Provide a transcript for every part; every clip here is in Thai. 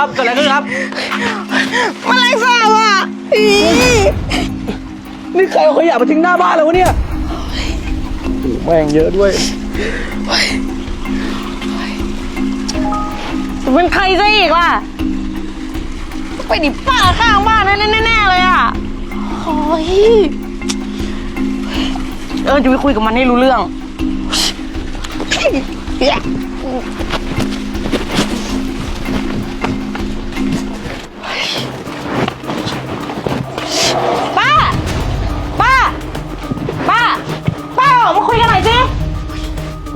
อะไรครับเกิดอะไรขึ้นครับแมลงสาบอะอีนี่ใครเอาขยะมาทิ้งหน้าบ้านเลยวะเนี่ยโอ้โหแม่งเยอะด้วย เป็นใครซะอีกล่ะไปดิป้าข้างบ้านนั่นแน่ๆเลยอะโอ้ยเออจะไปคุยกับมันให้รู้เรื่อง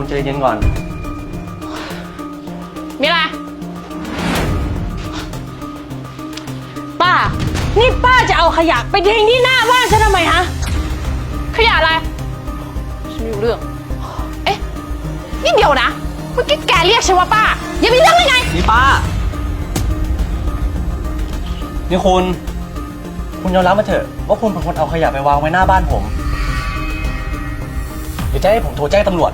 คุณใจเย็นก่อนมีอะไรป้า นี่ป้าจะเอาขยะไปทิ้งที่หน้าบ้านฉันทำไมฮะ ขยะอะไร ฉันไม่รู้เรื่อง เอ๊ะ นี่เดี๋ยวนะ เมื่อกี้แกเรียกฉันว่าป้า อย่ามีเรื่องได้ไง นี่ป้า นี่คุณ คุณยอมรับมาเถอะ ว่าคุณเป็นคนเอาขยะไปวางไว้หน้าบ้านผม เดี๋ยวจะให้ผมโทรแจ้งตำรวจ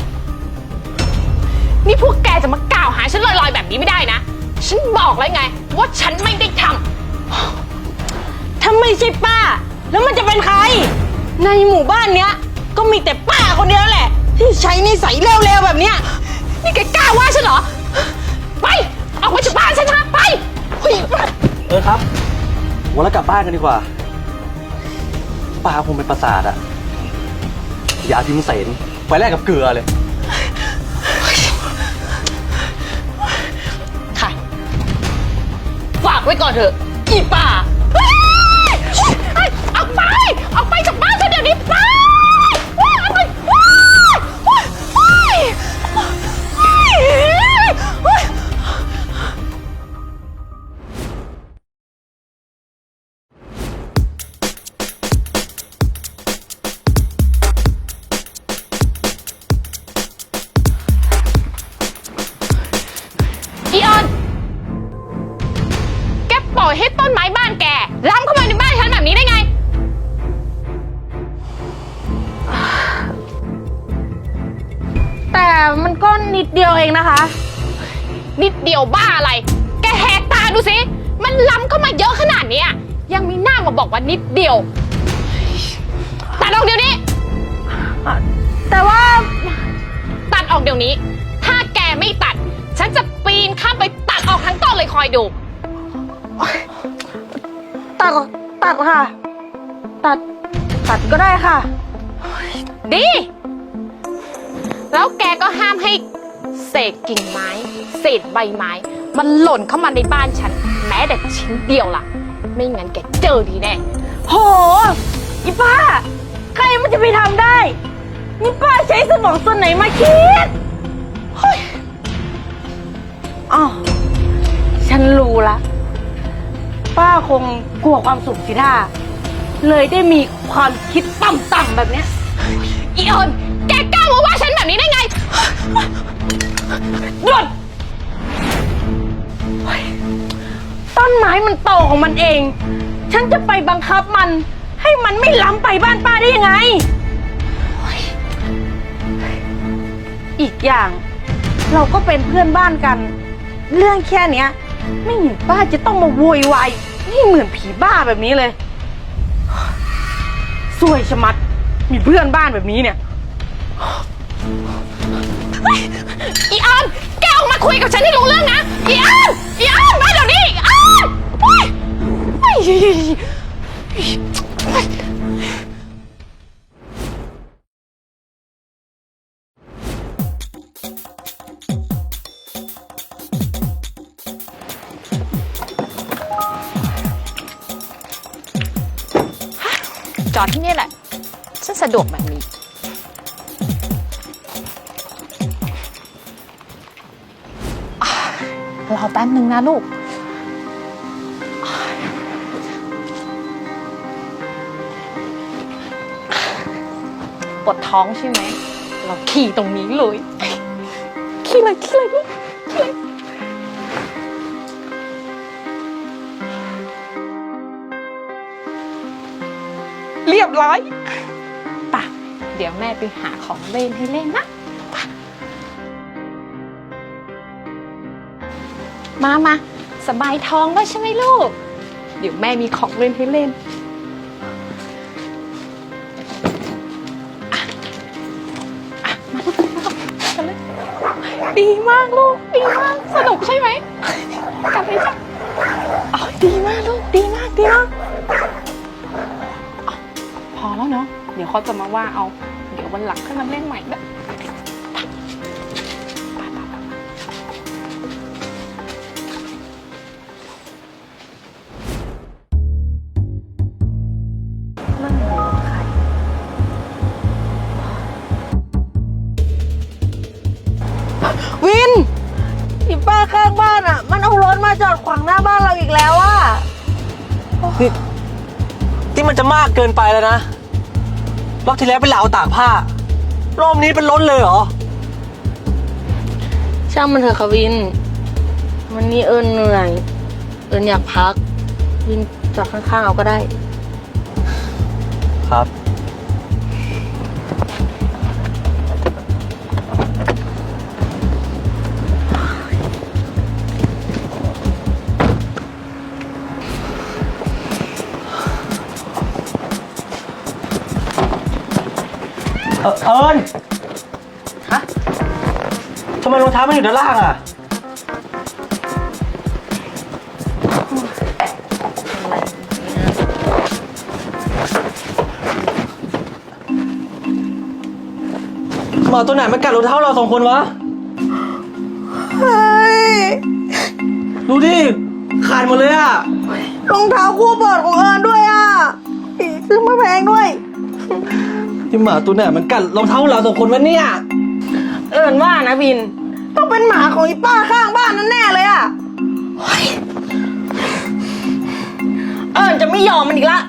นี่พวกแกจะมากล่าวหาฉันลอยๆแบบนี้ไม่ได้นะ ฉันบอกแล้วไง ว่าฉันไม่ได้ทำ ถ้าไม่ใช่ป้า แล้วมันจะเป็นใคร ในหมู่บ้านเนี้ย ก็มีแต่ป้าคนเดียวแหละ ที่ใช้นิสัยเร็วๆแบบเนี้ย นี่แกกล้าว่าฉันเหรอ ไป ออกมาจากบ้านฉันนะไปเฮ้ยเออครับ วันแล้วกลับบ้านกันดีกว่าป้าคงเป็นประสาทอะอย่าเอาทิ้งเศษไปแลกกับเกลือเลย ไว้ก่อนเถอะอีป้า มันก็นิดเดียวเองนะคะ นิดเดียวบ้าอะไร แกแหกตาดูสิ มันล้ำเข้ามาเยอะขนาดเนี้ยยังมีหน้ามาบอกว่านิดเดียว ตัดออกเดี๋ยวนี้ แต่ว่าตัดออกเดี๋ยวนี้ ถ้าแกไม่ตัด ฉันจะปีนข้ามไปตัดออกทั้งต้นเลยคอยดู ตัดตัดค่ะ ตัดตัดก็ได้ค่ะ ดี แล้วแกก็ห้ามให้เศษกิ่งไม้ เศษใบไม้ มันหล่นเข้ามาในบ้านฉัน แม้แต่ชิ้นเดียวล่ะ ไม่งั้นแกเจอดีแน่ โห อีป้า ใครมันจะไปทำได้ นี่ป้าใช้สมองส่วนไหนมาคิดเฮ้ยอ๋อฉันรู้ละ ป้าคงกลัวความสุขสิท่าเลยได้มีความคิดต่ำๆแบบเนี้ยอีออน แกกล้ามาว่าฉันแบบนี้ได้ไงหยุดเฮ้ยต้นไม้มันโตของมันเอง ฉันจะไปบังคับมัน ให้มันไม่ล้ำไปบ้านป้าได้ยังไงอีกอย่าง เราก็เป็นเพื่อนบ้านกัน เรื่องแค่เนี้ย ไม่เห็นป้าจะต้องมาโวยวายนี่เหมือนผีบ้าแบบนี้เลย สวยชะมัด มีเพื่อนบ้านแบบนี้เนี่ย อีออนแกออกมาคุยกับฉันให้รู้เรื่องนะ อีออนอีออนมาเดี๋ยวนี้อีออนเฮ้ยเฮ้ยเฮ้ยจอดที่นี่แหละ ฉันสะดวกแบบนี้ รอแป๊บนึงนะลูก ปวดท้องใช่ไหม เราขี่ตรงนี้เลย ขี่เลยขี่เลยลูกขี่เลยเรียบร้อยป่ะ เดี๋ยวแม่ไปหาของเล่นให้เล่นนะป่ะ มามาสบายท้องแล้วใช่ไหมลูก เดี๋ยวแม่มีของเล่นให้เล่นอะอะมาลูกมาลูกกันเลยดีมากลูก ดีมาก สนุกใช่ไหมกันเลยจ้ะอ๋อดีมากลูก ดีมาก ดีมากอ๋อพอแล้วเนาะ เดี๋ยวเขาจะมาว่าเอา เดี๋ยววันหลังค่อยมาเล่นใหม่นะ วินอีป้าข้างบ้านอะ มันเอารถมาจอดขวางหน้าบ้านเราอีกแล้วอะนี่ที่มันจะมากเกินไปแล้วนะ รอบที่แล้วเป็นเหลาตากผ้ารอบนี้เป็นรถเลยเหรอ ช่างมันเถอะค่ะวิน วันนี้เอิญเหนื่อย เอิญอยากพัก วินจอดข้างๆเอาก็ได้ ครับ เออเอิญฮะทำไมรองเท้ามันอยู่ด้านล่างอะ หมาตัวไหนมากัดรองเท้าเราสองคนวะ เฮ้ยดูดิ ขาดหมดเลยอะ รองเท้าคู่โปรดของเอิญด้วยอะซื้อมาแพงด้วย ที่หมาตัวไหนมันกัดรองเท้าเราสองคนวะเนี่ย เอิญว่านะวิน ต้องเป็นหมาของอีป้าข้างบ้านนั่นแน่เลยอะเฮ้ยเอิญจะไม่ยอมมันอีกละ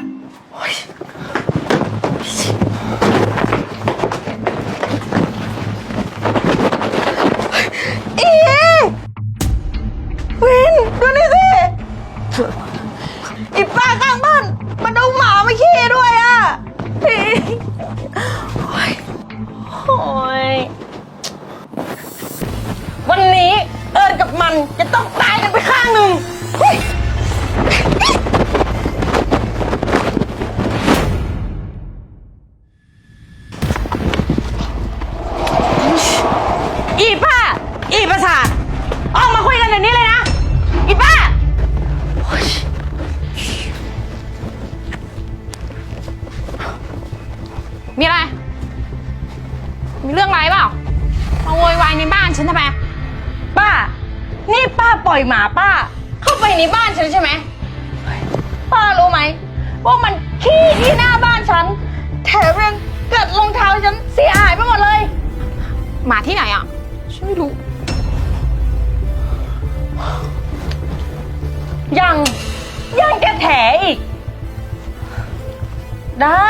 อีป้า อีประสาทออกมาคุยกันเดี๋ยวนี้เลยนะ อีป้าอมีอะไร มีเรื่องอะไรเปล่า มาโวยวายในบ้านฉันทำไม ป้า นี่ป้าปล่อยหมาป้า เข้าไปในบ้านฉันใช่ไหม ป้ารู้ไหมว่ามันขี้ที่หน้าบ้านฉัน แถมยังกัดรองเท้าฉันเสียหายไปหมดเลย หมาที่ไหนอะ ไม่รู้ ยังยังจะแถอีก ได้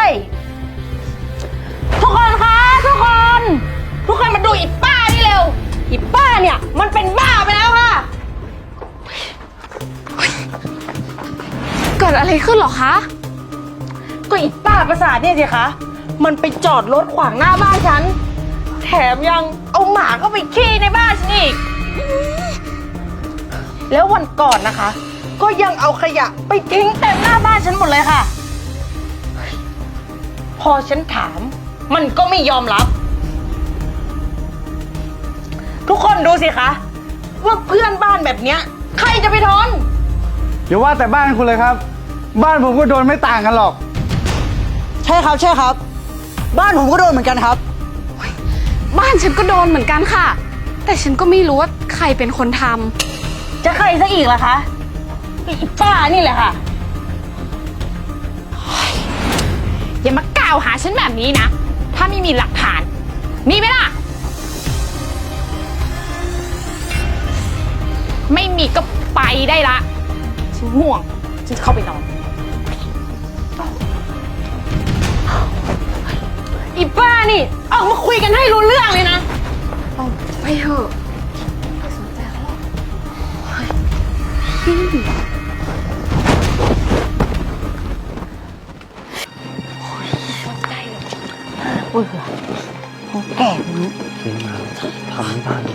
ทุกคนคะทุกคน ทุกคนมาดูอีป้านี่เร็ว อีป้าเนี่ย มันเป็นบ้าไปแล้วค่ะ เกิดอะไรขึ้นเหรอคะ ก็อีป้าประสาทเนี่ยสิคะ มันไปจอดรถขวางหน้าบ้านฉัน แถมยังเอา หมาเข้าไปขี้ในบ้านฉันอีก แล้ววันก่อนนะคะ ก็ยังเอาขยะไปทิ้งเต็มหน้าบ้านฉันหมดเลยค่ะ พอฉันถาม มันก็ไม่ยอมรับ ทุกคนดูสิคะ ว่าเพื่อนบ้านแบบเนี้ย ใครจะไปทน อย่าว่าแต่บ้านคุณเลยครับ บ้านผมก็โดนไม่ต่างกันหรอก ใช่ครับ ใช่ครับ บ้านผมก็โดนเหมือนกันครับ บ้านฉันก็โดนเหมือนกันค่ะ แต่ฉันก็ไม่รู้ว่าใครเป็นคนทำจะใครซะอีกล่ะคะอีป้านี่แหละค่ะ อย่ามากล่าวหาฉันแบบนี้นะ ถ้าไม่มีหลักฐาน มีไหมล่ะ ไม่มีก็ไปได้ละ ฉันง่วง ฉันจะเข้าไปนอนอีป้า นี่ ออกมาคุยกันให้รู้เรื่องเลยนะไปเถอะเป็นมาทำที่บ้าน